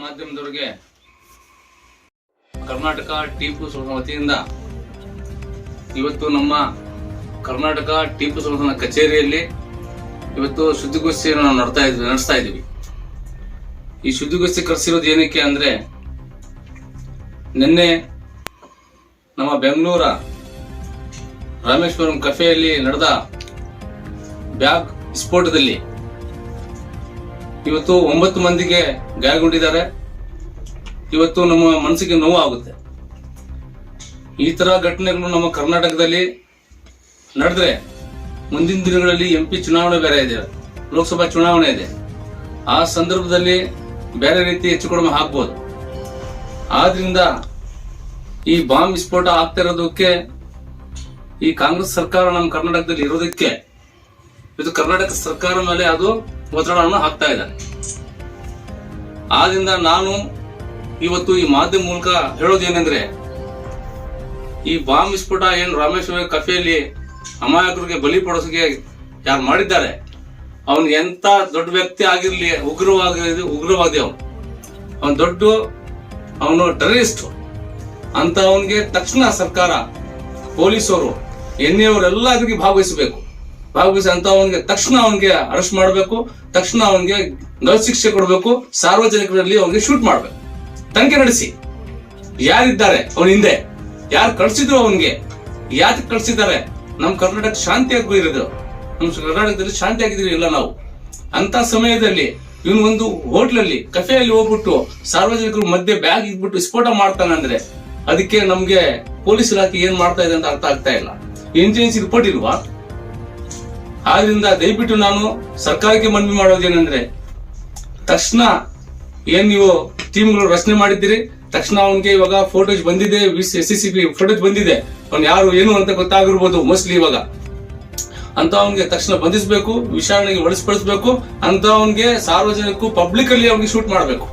ಮಾಧ್ಯಮದವರಿಗೆ ಕರ್ನಾಟಕ ಟಿಪ್ಪು ಸುಲ್ತಾನ್ ವತಿಯಿಂದ ಇವತ್ತು ನಮ್ಮ ಕರ್ನಾಟಕ ಟಿಪ್ಪು ಸುಲ್ತಾನ ಕಚೇರಿಯಲ್ಲಿ ಇವತ್ತು ಸುದ್ದಿಗೋಷ್ಠಿಯನ್ನು ನಾವು ನಡೆಸ್ತಾ ಇದ್ವಿ, ನಡೆಸ್ತಾ ಇದೀವಿ ಈ ಸುದ್ದಿಗೋಷ್ಠಿ ಕರೆಸಿರೋದು ಏನಕ್ಕೆ ಅಂದ್ರೆ, ನಿನ್ನೆ ನಮ್ಮ ಬೆಂಗಳೂರ ರಾಮೇಶ್ವರಂ ಕಫೆಯಲ್ಲಿ ನಡೆದ ಬ್ಯಾಗ್ ಸ್ಫೋಟದಲ್ಲಿ ಇವತ್ತು ಒಂಬತ್ತು ಮಂದಿಗೆ ಗಾಯಗೊಂಡಿದ್ದಾರೆ. ಇವತ್ತು ನಮ್ಮ ಮನಸ್ಸಿಗೆ ನೋವು ಆಗುತ್ತೆ. ಈ ತರ ಘಟನೆಗಳು ನಮ್ಮ ಕರ್ನಾಟಕದಲ್ಲಿ ನಡೆದ್ರೆ ಮುಂದಿನ ದಿನಗಳಲ್ಲಿ ಎಂ ಪಿ ಚುನಾವಣೆ ಬೇರೆ ಇದೆ, ಲೋಕಸಭಾ ಚುನಾವಣೆ ಇದೆ. ಆ ಸಂದರ್ಭದಲ್ಲಿ ಬೇರೆ ರೀತಿ ಹೆಚ್ಚು ಕಡಿಮೆ ಹಾಕ್ಬೋದು ಆದ್ರಿಂದ ಈ ಬಾಂಬ್ ವಿಸ್ಫೋಟ ಆಗ್ತಾ ಇರೋದಕ್ಕೆ ಈ ಕಾಂಗ್ರೆಸ್ ಸರ್ಕಾರ ನಮ್ಮ ಕರ್ನಾಟಕದಲ್ಲಿ ಇರೋದಕ್ಕೆ, ಇದು ಕರ್ನಾಟಕ ಸರ್ಕಾರ ಮೇಲೆ ಅದು ಒತ್ತಡವನ್ನು ಹಾಕ್ತಾ ಇದ್ದಾರೆ ಆದ್ರಿಂದ ನಾನು ಇವತ್ತು ಈ ಮಾಧ್ಯಮ ಮೂಲಕ ಹೇಳೋದೇನೆಂದ್ರೆ, ಈ ಬಾಂಬ್ ವಿಸ್ಫೋಟ ಏನು ರಾಮೇಶ್ವರ ಕಫೆಯಲ್ಲಿ ಅಮಾಯಕರಿಗೆ ಬಲಿ ಪಡಿಸೋಕೆ ಯಾರು ಮಾಡಿದ್ದಾರೆ, ಅವನು ಎಂತ ದೊಡ್ಡ ವ್ಯಕ್ತಿ ಆಗಿರ್ಲಿ ಉಗ್ರವಾಗಿ ಉಗ್ರವಾದಿ ಅವನು. ಅವನು ದೊಡ್ಡ, ಅವನು ಟೆರರಿಸ್ಟ್. ಅಂತ ಅವನಿಗೆ ತಕ್ಷಣ ಸರ್ಕಾರ ಪೊಲೀಸರು ಎನ್ಎವರೆಲ್ಲ ಅದಕ್ಕೆ ಭಾಗವಹಿಸಬೇಕು. ಭಾಗವಹಿಸಿ ಅಂತ ಅವನಿಗೆ ತಕ್ಷಣ ಅವನಿಗೆ ಅರೆಸ್ಟ್ ಮಾಡಬೇಕು, ತಕ್ಷಣ ಅವನಿಗೆ ಗಲ್ ಶಿಕ್ಷೆ ಕೊಡಬೇಕು ಸಾರ್ವಜನಿಕರಲ್ಲಿ ಅವನಿಗೆ ಶೂಟ್ ಮಾಡಬೇಕು. ತನಿಖೆ ನಡೆಸಿ. ಯಾರಿದ್ದಾರೆ? ಅವನ ಹಿಂದೆ. ಯಾರು ಕಳ್ಸಿದ್ರು ಅವನಿಗೆ? ಯಾಕೆ ಕಳ್ಸಿದ್ದಾರೆ? ನಮ್ಮ ಕರ್ನಾಟಕ ಶಾಂತಿಯಾಗಿ ಇರೋದು ನಮ್ಮ ಕರ್ನಾಟಕದಲ್ಲಿ ಶಾಂತಿ ಆಗಿದ್ದೀರಿ ಇಲ್ಲ ನಾವು? ಅಂತ ಸಮಯದಲ್ಲಿ ಇವನು ಒಂದು ಹೋಟ್ಲಲ್ಲಿ ಕಫೆಯಲ್ಲಿ ಹೋಗ್ಬಿಟ್ಟು ಸಾರ್ವಜನಿಕರು ಮಧ್ಯೆ ಬ್ಯಾಗ್ ಇಟ್ಬಿಟ್ಟು ಸ್ಫೋಟ ಮಾಡ್ತಾನೆ ಅಂದ್ರೆ ಅದಕ್ಕೆ ನಮ್ಗೆ ಪೊಲೀಸ್ ಇಲಾಖೆ ಏನ್ ಮಾಡ್ತಾ ಇದೆ ಅಂತ ಅರ್ಥ ಆಗ್ತಾ ಇಲ್ಲ. ಇಂಟೆಲಿಜೆನ್ಸ್ ರಿಪೋರ್ಟ್ ಇಲ್ವಾ? ಆದ್ರಿಂದ ದಯವಿಟ್ಟು ನಾನು ಸರ್ಕಾರಕ್ಕೆ ಮನವಿ ಮಾಡೋದೇನೆಂದ್ರೆ ತಕ್ಷಣ ಏನ್ ನೀವು ಟೀಮ್ಗಳು ರಚನೆ ಮಾಡಿದ್ದೀರಿ, ತಕ್ಷಣ ಅವನಿಗೆ ಇವಾಗ ಫೋಟೋಸ್ ಬಂದಿದೆ ಎಸ್ ಸಿ ಪಿ ಫೋಟೋಸ್ ಬಂದಿದೆ. ಅವ್ನು ಯಾರು, ಏನು ಅಂತ ಗೊತ್ತಾಗಿರ್ಬೋದು ಮೋಸ್ಟ್ಲಿ ಇವಾಗ. ಅಂತ ಅವನಿಗೆ ತಕ್ಷಣ ಬಂಧಿಸಬೇಕು, ವಿಚಾರಣೆಗೆ ಒಳಸ್ಪಡಿಸಬೇಕು ಅಂತ ಅವನಿಗೆ ಸಾರ್ವಜನಿಕರು ಪಬ್ಲಿಕ್ ಅಲ್ಲಿ ಅವನಿಗೆ ಶೂಟ್ ಮಾಡಬೇಕು.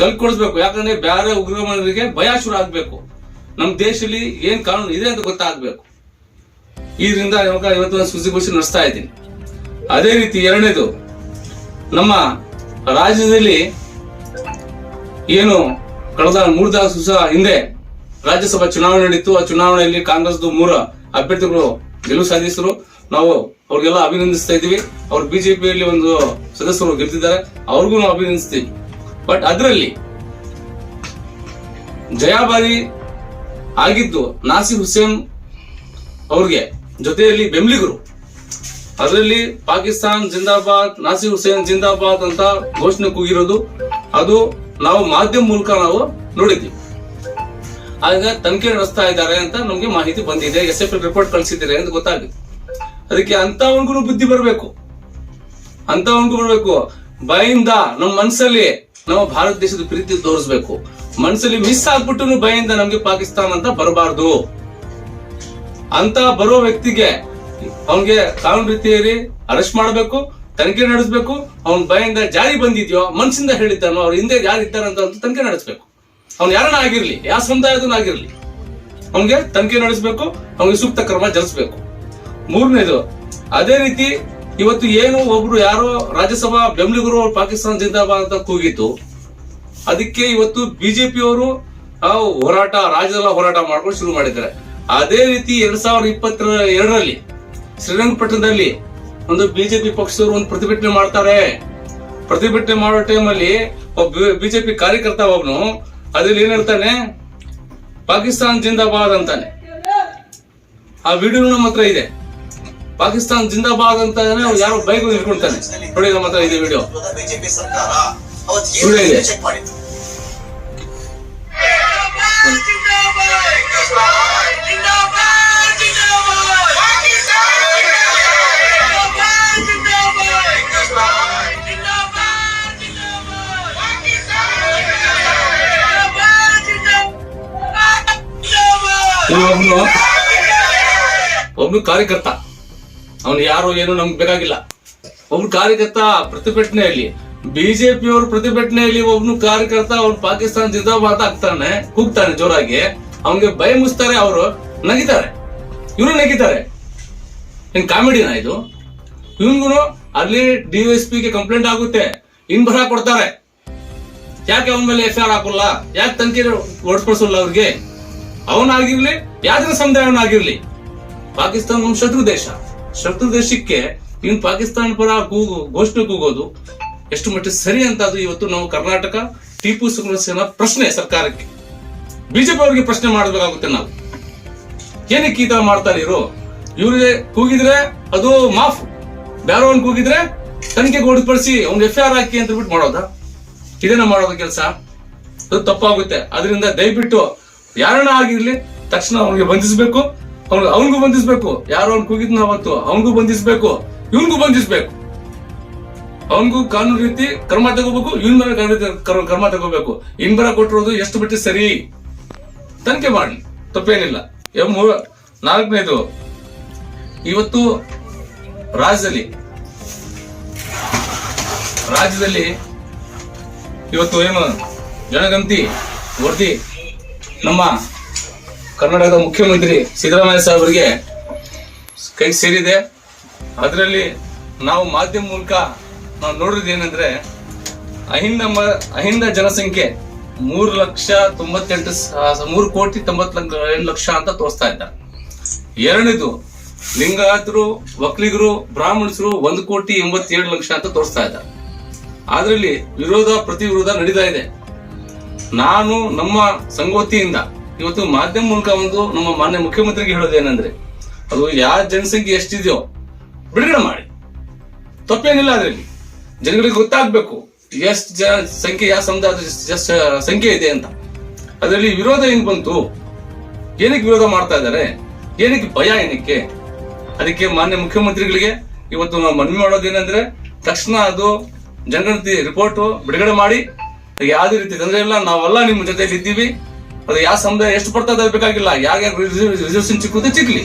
ಗಲ್ ಕೊಡಿಸ್ಬೇಕು, ಯಾಕಂದ್ರೆ ಬೇರೆ ಉಗ್ರಮರಿಗೆ ಭಯ ಶುರು ಆಗ್ಬೇಕು. ನಮ್ಮ ದೇಶದಲ್ಲಿ ಏನ್ ಕಾನೂನು ಇದೆ ಅಂತ ಗೊತ್ತಾಗ್ಬೇಕು. ಇದರಿಂದ ಇವಾಗ ಇವತ್ತು ಒಂದು ಸುದ್ದಿಗೋಷ್ಠಿ ನಡೆಸ್ತಾ ಇದ್ದೀನಿ. ಅದೇ ರೀತಿ ಎರಡನೇದು, ನಮ್ಮ ರಾಜ್ಯದಲ್ಲಿ ಏನು ಕಳೆದ ಮೂರು ದಿವಸ ಹಿಂದೆ ರಾಜ್ಯಸಭಾ ಚುನಾವಣೆ ನಡೀತು. ಆ ಚುನಾವಣೆಯಲ್ಲಿ ಕಾಂಗ್ರೆಸ್ದು ಮೂರು ಅಭ್ಯರ್ಥಿಗಳು ಗೆಲುವು ಸಾಧಿಸಿದ್ರು. ನಾವು ಅವ್ರಿಗೆಲ್ಲ ಅಭಿನಂದಿಸ್ತಾ ಇದೀವಿ ಅವ್ರು ಬಿಜೆಪಿಯಲ್ಲಿ ಒಂದು ಸದಸ್ಯರು ಗೆದ್ದಿದ್ದಾರೆ. ಅವ್ರಿಗೂ ನಾವು ಅಭಿನಂದಿಸ್ತೀವಿ. ಬಟ್ ಅದರಲ್ಲಿ ಜಯಾಬಾರಿ ಆಗಿದ್ದು ನಾಸಿರ್ ಹುಸೇನ್ ಅವ್ರಿಗೆ ಜೊತೆಯಲ್ಲಿ ಬೆಂಬಲಿಗರು. ಅದರಲ್ಲಿ ಪಾಕಿಸ್ತಾನ್ ಜಿಂದಾಬಾದ್, ನಾಸಿರ್ ಹುಸೇನ್ ಜಿಂದಾಬಾದ್ ಅಂತ ಘೋಷಣೆ ಕೂಗಿರೋದು. ಅದು ನಾವು ಮಾಧ್ಯಮ ಮೂಲಕ ನಾವು ನೋಡಿದ್ವಿ. ಆಗ ತನಿಖೆ ನಡೆಸ್ತಾ ಇದ್ದಾರೆ ಅಂತ ನಮ್ಗೆ ಮಾಹಿತಿ ಬಂದಿದೆ. ಎಸ್ ಎಫ್ ರಿಪೋರ್ಟ್ ಕಳಿಸಿದ್ದೀರಿ ಅಂತ ಗೊತ್ತಾಗಿದೆ. ಅದಕ್ಕೆ ಅಂತವನ್ಗೂ ಬುದ್ಧಿ ಬರಬೇಕು. ಅಂತವನ್ಗೂ ಬರಬೇಕು. ಭಯಿಂದ ನಮ್ಮ ಮನಸ್ಸಲ್ಲಿ ನಮ್ಮ ಭಾರತ ದೇಶದ ಪ್ರೀತಿ ತೋರಿಸ್ಬೇಕು. ಮನಸ್ಸಲ್ಲಿ ಮಿಸ್ ಆಗ್ಬಿಟ್ಟು ಭಯಿಂದ ನಮ್ಗೆ ಪಾಕಿಸ್ತಾನ ಅಂತ ಬರಬಾರ್ದು. ಅಂತ ಬರೋ ವ್ಯಕ್ತಿಗೆ ಅವನ್ಗೆ ಕಾನೂನು ರೀತಿಯಲ್ಲಿ ಅರೆಸ್ಟ್ ಮಾಡಬೇಕು, ತನಿಖೆ ನಡೆಸಬೇಕು, ಅವನ ಭಯಿಂದ ಜಾರಿ ಬಂದಿದ್ಯೋ ಮನಸ್ಸಿಂದ ಹೇಳಿದ್ದಾನೋ, ಅವ್ರ ಹಿಂದೆ ಯಾರು ಇದ್ದಾರೆ ಅಂತ ತನಿಖೆ ನಡೆಸಬೇಕು. ಅವ್ನು ಯಾರನ್ನ ಆಗಿರ್ಲಿ ಯಾವ ಸಮುದಾಯದ ಆಗಿರ್ಲಿ, ಅವನ್ಗೆ ತನಿಖೆ ನಡೆಸಬೇಕು, ಅವ್ನಿಗೆ ಸೂಕ್ತ ಕ್ರಮ ಜರುಗಿಸಬೇಕು. ಮೂರನೇದು, ಅದೇ ರೀತಿ ಇವತ್ತು ಏನು ಒಬ್ರು ಯಾರೋ ರಾಜ್ಯಸಭಾ ಬೆಂಬಲಿಗರು ಪಾಕಿಸ್ತಾನ ಜಿಂದಾಬಾದ್ ಅಂತ ಕೂಗಿತ್ತು ಅದಕ್ಕೆ ಇವತ್ತು ಬಿಜೆಪಿಯವರು ಹೋರಾಟ, ರಾಜ್ಯದಲ್ಲ ಹೋರಾಟ ಮಾಡ್ಕೊಂಡು ಶುರು ಮಾಡಿದ್ದಾರೆ. ಅದೇ ರೀತಿ ಎರಡ್ ಸಾವಿರದ ಇಪ್ಪತ್ತರ ಎರಡರಲ್ಲಿ ಶ್ರೀರಂಗಪಟ್ಟಣದಲ್ಲಿ ಒಂದು ಬಿಜೆಪಿ ಪಕ್ಷದವರು ಒಂದು ಪ್ರತಿಭಟನೆ ಮಾಡ್ತಾರೆ. ಪ್ರತಿಭಟನೆ ಮಾಡೋ ಟೈಮಲ್ಲಿ ಒಬ್ಬ ಬಿಜೆಪಿ ಕಾರ್ಯಕರ್ತ ಒಬ್ನು ಅದ್ರಲ್ಲಿ ಏನ್ ಹೇಳ್ತಾನೆ? ಪಾಕಿಸ್ತಾನ್ ಜಿಂದಾಬಾದ್ ಅಂತಾನೆ. ಆ ವಿಡಿಯೋ ನಮ್ಮ ಹತ್ರ ಇದೆ. ಪಾಕಿಸ್ತಾನ್ ಜಿಂದಾಬಾದ್ ಅಂತ ಯಾರೋ ಬೈಕ್ ಇಟ್ಕೊಳ್ತಾನೆ ನೋಡಿ ನಮ್ಮ ಹತ್ರ ಇದೆ ವಿಡಿಯೋ ಒಬ್ನು ಒಬ್ನು ಕಾರ್ಯಕರ್ತ. ಅವನು ಯಾರು ಏನು ನಮ್ಗೆ ಬೇಕಾಗಿಲ್ಲ. ಒಬ್ನು ಕಾರ್ಯಕರ್ತ ಪ್ರತಿಭಟನೆಯಲ್ಲಿ, ಬಿಜೆಪಿಯವರು ಪ್ರತಿಭಟನೆಯಲ್ಲಿ ಒಬ್ನು ಕಾರ್ಯಕರ್ತ ಅವ್ನು ಪಾಕಿಸ್ತಾನ ಜಿಂದಾಬಾದ್ ಆಗ್ತಾನೆ, ಕೂಗ್ತಾನೆ ಜೋರಾಗಿ, ಅವನಿಗೆ ಭಯ ಮುಸ್ತಾರೆ ಅವರು, ನಗಿತಾರೆ. ಇವರು ನಗಿತಾರೆ. ಏನ್ ಕಾಮಿಡಿನಾ ಇದು. ಇವನ್ಗುನು ಅಲ್ಲಿ ಡಿಎಸ್ಪಿ ಗೆ ಕಂಪ್ಲೇಂಟ್ ಆಗುತ್ತೆ. ಇನ್ ಬರ ಕೊಡ್ತಾರೆ. ಯಾಕೆ ಅವನ ಮೇಲೆ ಎಫ್ ಆರ್ ಹಾಕಲ್ಲ? ಯಾಕೆ ತನಿಖೆ ಹೊಡ್ಸ್ಕೊಳ್ಸಲ್ಲ ಅವ್ರಿಗೆ? ಅವನಾಗಿರ್ಲಿ ಯಾದ್ರ ಸಮುದಾಯವನಾಗಿರ್ಲಿ ಪಾಕಿಸ್ತಾನ ನಮ್ ಶತ್ರು ದೇಶ. ಶತ್ರು ದೇಶಕ್ಕೆ ಇನ್ ಪಾಕಿಸ್ತಾನ ಪರ ಕೂಗು ಘೋಷಣೆ ಕೂಗೋದು ಎಷ್ಟು ಮಟ್ಟಿಗೆ ಸರಿ ಅಂತ ಅದು ಇವತ್ತು ನಾವು ಕರ್ನಾಟಕ ಟಿಪ್ಪು ಸುಲ್ತಾನ ಪ್ರಶ್ನೆ ಸರ್ಕಾರಕ್ಕೆ. ಬಿಜೆಪಿ ಅವರಿಗೆ ಪ್ರಶ್ನೆ ಮಾಡಬೇಕಾಗುತ್ತೆ ನಾವು. ಏನಕ್ಕೆ ಈ ತರ ಮಾಡ್ತಾರೆ ಇವರು ಇವ್ರಿಗೆ ಕೂಗಿದ್ರೆ ಅದು ಮಾಫ್. ಬೇರೆ ಕೂಗಿದ್ರೆ ತನಿಖೆ ಹೊರತುಪಡಿಸಿ ಅವ್ನು ಎಫ್ ಆರ್ ಹಾಕಿ ಅಂತ ಬಿಟ್ಟು ಮಾಡೋದಾ? ಇದೇನ ಮಾಡೋದು ಕೆಲಸ. ಅದು ತಪ್ಪಾಗುತ್ತೆ. ಅದರಿಂದ ದಯವಿಟ್ಟು ಯಾರನ್ನ ಆಗಿರ್ಲಿ, ತಕ್ಷಣ ಅವನಿಗೆ ಬಂಧಿಸಬೇಕು. ಅವ್ನು ಅವನಿಗೂ ಬಂಧಿಸಬೇಕು. ಯಾರು ಅವ್ನು ಕೂಗಿದ್ನ ಅವತ್ತು, ಅವನಿಗೂ ಬಂಧಿಸಬೇಕು. ಇವನ್ಗೂ ಬಂಧಿಸ್ಬೇಕು. ಅವನಿಗೂ ಕಾನೂನು ರೀತಿ ಕ್ರಮ ತಗೋಬೇಕು, ಇವನ್ ಮೇಲೆ ಕ್ರಮ ತಗೋಬೇಕು. ಇನ್ ಬರ ಕೊಟ್ಟಿರೋದು ಎಷ್ಟು ಬಿಟ್ಟು ಸರಿ? ತನಿಖೆ ಮಾಡಿ. ತಪ್ಪೇನಿಲ್ಲ. ನಾಲ್ಕನೇದು. ಇವತ್ತು ರಾಜ್ಯದಲ್ಲಿ ರಾಜ್ಯದಲ್ಲಿ ಇವತ್ತು ಏನು ಜನಗಂತಿ ವರದಿ ನಮ್ಮ ಕರ್ನಾಟಕದ ಮುಖ್ಯಮಂತ್ರಿ ಸಿದ್ದರಾಮಯ್ಯ ಸಾಹೇಬರಿಗೆ ಕೈ ಸೇರಿದೆ. ಅದರಲ್ಲಿ ನಾವು ಮಾಧ್ಯಮ ಮೂಲಕ ನಾವು ನೋಡಿರೋದು ಏನಂದ್ರೆ, ಅಹಿಂದ ಅಹಿಂದ ಜನಸಂಖ್ಯೆ ಮೂರು ಲಕ್ಷ ತೊಂಬತ್ತೆಂಟು ಮೂರು ಕೋಟಿ ತೊಂಬತ್ ಎಂಟು ಲಕ್ಷ ಅಂತ ತೋರಿಸ್ತಾ ಇದ್ದಾರೆ ಎರಡನೇದು, ಲಿಂಗಾಯತರು ಒಕ್ಕಲಿಗರು ಬ್ರಾಹ್ಮಣಸರು ಒಂದು ಕೋಟಿ ಎಂಬತ್ತೇಳು ಲಕ್ಷ ಅಂತ ತೋರಿಸ್ತಾ ಇದ್ದಾರೆ ಅದರಲ್ಲಿ ವಿರೋಧ ಪ್ರತಿ ವಿರೋಧ ನಡೀತಾ ಇದೆ. ನಾನು ನಮ್ಮ ಸಂಗೋತಿಯಿಂದ ಇವತ್ತು ಮಾಧ್ಯಮ ಮೂಲಕ ಒಂದು ನಮ್ಮ ಮಾನ್ಯ ಮುಖ್ಯಮಂತ್ರಿಗೆ ಹೇಳೋದೇನಂದ್ರೆ ಅದು ಯಾವ ಜನಸಂಖ್ಯೆ ಎಷ್ಟಿದೆಯೋ ಬಿಡುಗಡೆ ಮಾಡಿ. ತಪ್ಪೇನಿಲ್ಲ ಅದರಲ್ಲಿ. ಜನಗಳಿಗೆ ಗೊತ್ತಾಗ್ಬೇಕು ಎಷ್ಟು ಜನ ಸಂಖ್ಯೆ, ಯಾವ ಸಮುದಾಯದ ಸಂಖ್ಯೆ ಇದೆ ಅಂತ. ಅದರಲ್ಲಿ ವಿರೋಧ ಏನ್ ಬಂತು? ಏನಕ್ಕೆ ವಿರೋಧ ಮಾಡ್ತಾ ಇದ್ದಾರೆ? ಏನಕ್ಕೆ ಭಯ ಏನಕ್ಕೆ? ಅದಕ್ಕೆ ಮಾನ್ಯ ಮುಖ್ಯಮಂತ್ರಿಗಳಿಗೆ ಇವತ್ತು ನಾವು ಮನವಿ ಮಾಡೋದೇನೆಂದ್ರೆ, ತಕ್ಷಣ ಅದು ಜನಗಣತಿ ರಿಪೋರ್ಟ್ ಬಿಡುಗಡೆ ಮಾಡಿ. ಯಾವುದೇ ರೀತಿ ತೊಂದರೆ ಇಲ್ಲ, ನಾವೆಲ್ಲ ನಿಮ್ಮ ಜೊತೆಲಿ ಇದ್ದೀವಿ. ಅದು ಯಾವ ಸಮುದಾಯ ಎಷ್ಟು ಬರ್ತದೆ ಬೇಕಾಗಿಲ್ಲ. ಯಾಗ ರಿಸರ್ವೇಷನ್ ಚಿಕ್ಕುತ್ತೆ ಚಿಕ್ಲಿ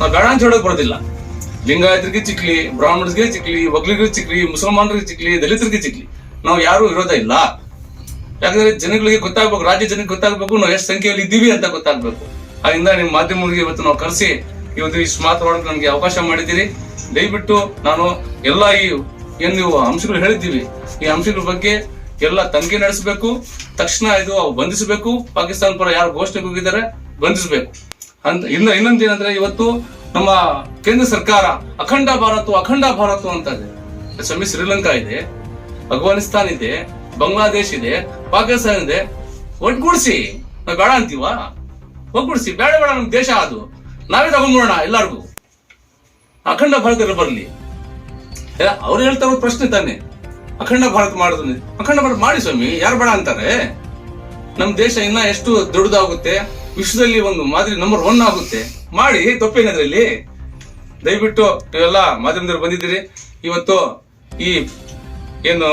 ನಾವು ಬೇಡ ಅಂತ ಹೇಳಕ್ ಬರೋದಿಲ್ಲ. ಲಿಂಗಾಯತರಿಗೆ ಚಿಕ್ಲಿ ಬ್ರಾಹ್ಮಣರಿಗೆ ಚಿಕ್ಲಿ ಒಗ್ಲಿಗರಿಗೆ ಚಿಕ್ಲಿ ಮುಸಲ್ಮಾನರಿಗೆ ಚಿಕ್ಲಿ ದಲಿತರಿಗೆ ಚಿಕ್ಲಿ ನಾವು ಯಾರು ವಿರೋಧ ಇಲ್ಲ. ಯಾಕಂದ್ರೆ ಜನಗಳಿಗೆ ಗೊತ್ತಾಗ್ಬೇಕು, ರಾಜ್ಯ ಜನಕ್ಕೆ ಗೊತ್ತಾಗ್ಬೇಕು, ನಾವು ಎಷ್ಟು ಸಂಖ್ಯೆಯಲ್ಲಿ ಇದ್ದೀವಿ ಅಂತ ಗೊತ್ತಾಗ್ಬೇಕು. ಅದರಿಂದ ನಿಮ್ಮ ಮಾಧ್ಯಮಗಳಿಗೆ ಇವತ್ತು ನಾವು ಕರೆಸಿ, ಇವತ್ತು ಇಷ್ಟು ಮಾತಾಡೋಕೆ ನನಗೆ ಅವಕಾಶ ಮಾಡಿದ್ದೀರಿ. ದಯವಿಟ್ಟು ನಾನು ಎಲ್ಲ ಈ, ಏನು ನೀವು ಅಂಶಗಳು ಹೇಳಿದ್ದೀವಿ, ಈ ಅಂಶಗಳ ಬಗ್ಗೆ ಎಲ್ಲ ತನಿಖೆ ನಡೆಸಬೇಕು, ತಕ್ಷಣ ಇದು ಬಂಧಿಸಬೇಕು, ಪಾಕಿಸ್ತಾನ ಪರ ಯಾರು ಘೋಷಣೆ ಕೂಗಿದ್ದಾರೆ ಬಂಧಿಸಬೇಕು. ಅಂತ, ಇನ್ನ, ಇನ್ನೊಂದು ಏನಂದ್ರೆ ಇವತ್ತು ನಮ್ಮ ಕೇಂದ್ರ ಸರ್ಕಾರ ಅಖಂಡ ಭಾರತ ಅಖಂಡ ಭಾರತ ಅಂತ ಇದೆ. ಸ್ವಾಮಿ, ಶ್ರೀಲಂಕಾ ಇದೆ, ಅಫ್ಘಾನಿಸ್ತಾನ್ ಇದೆ, ಬಾಂಗ್ಲಾದೇಶ್ ಇದೆ, ಪಾಕಿಸ್ತಾನ ಇದೆ. ಒಟ್ಗೂಡಿಸಿ ನಾವು ಬೇಡ ಅಂತೀವ? ಒಗ್ಗೂಡಿಸಿ, ಬೇಡ ಬೇಡ, ನಮ್ ದೇಶ ಅದು. ನಾವೇ ತಗೊಂಡ್ಬಿಡೋಣ ಎಲ್ಲಾರ್ಗು. ಅಖಂಡ ಭಾರತ ಬರಲಿ. ಅವ್ರು ಹೇಳ್ತಾ ಪ್ರಶ್ನೆ ತಾನೆ. ಅಖಂಡ ಭಾರತ ಮಾಡುದು ಅಖಂಡ ಭಾರತ ಮಾಡಿ ಸ್ವಾಮಿ, ಯಾರು ಬೇಡ ಅಂತಾರೆ? ನಮ್ ದೇಶ ಇನ್ನ ಎಷ್ಟು ದೊಡ್ಡದಾಗುತ್ತೆ, ವಿಶ್ವದಲ್ಲಿ ಒಂದು ಮಾದರಿ ನಂಬರ್ ಒನ್ ಆಗುತ್ತೆ. ಮಾಡಿ ತಪ್ಪೇನದ್ರಲ್ಲಿ ದಯವಿಟ್ಟು ನೀವೆಲ್ಲ ಮಾಧ್ಯಮದವ್ರು ಬಂದಿದ್ದೀರಿ. ಇವತ್ತು ಈ, ಏನು,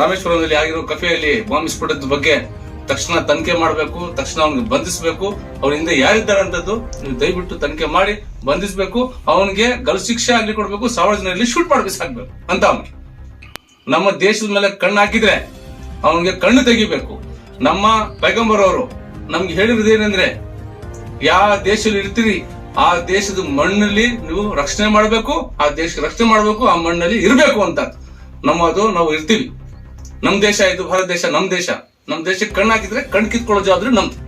ರಾಮೇಶ್ವರಂನಲ್ಲಿ ಆಗಿರೋ ಕಫೆಯಲ್ಲಿ ಬಾಂಬ್ ಸ್ಫೋಟದ ಬಗ್ಗೆ ತಕ್ಷಣ ತನಿಖೆ ಮಾಡಬೇಕು, ತಕ್ಷಣ ಅವನಿಗೆ ಬಂಧಿಸಬೇಕು. ಅವ್ರ ಹಿಂದೆ ಯಾರಿದ್ದಾರೆ ಅಂತದ್ದು ನೀವು ದಯವಿಟ್ಟು ತನಿಖೆ ಮಾಡಿ, ಬಂಧಿಸಬೇಕು. ಅವನಿಗೆ ಗಲ್ ಶಿಕ್ಷೆ ಆಗ್ಲಿ ಕೊಡಬೇಕು ಸಾವಿರ ಜನರಲ್ಲಿ ಶೂಟ್ ಮಾಡಬೇಕು ಅಂತ ಅವ್ನಿಗೆ ನಮ್ಮ ದೇಶದ ಮೇಲೆ ಕಣ್ಣು ಹಾಕಿದ್ರೆ ಅವನಿಗೆ ಕಣ್ಣು ತೆಗಿಬೇಕು. ನಮ್ಮ ಪೈಗಂಬರ್ ಅವರು ನಮ್ಗೆ ಹೇಳಿರೋದು ಏನಂದ್ರೆ ಯಾವ ದೇಶದಲ್ಲಿ ಇರ್ತೀರಿ, ಆ ದೇಶದ ಮಣ್ಣಲ್ಲಿ ನೀವು ರಕ್ಷಣೆ ಮಾಡಬೇಕು, ಆ ದೇಶಕ್ಕೆ ರಕ್ಷಣೆ ಮಾಡಬೇಕು, ಆ ಮಣ್ಣಲ್ಲಿ ಇರಬೇಕು ಅಂತ ನಮ್ಮದು ನಾವು ಇರ್ತೀವಿ. ನಮ್ ದೇಶ ಇದು ಭಾರತ ದೇಶ, ನಮ್ ದೇಶ. ನಮ್ ದೇಶಕ್ಕೆ ಕಣ್ಣು ಹಾಕಿದ್ರೆ ಕಣ್ ಕಿತ್ಕೊಳ್ಳೋ ಜವಾಬ್ದಾರಿ ನಮ್ದು.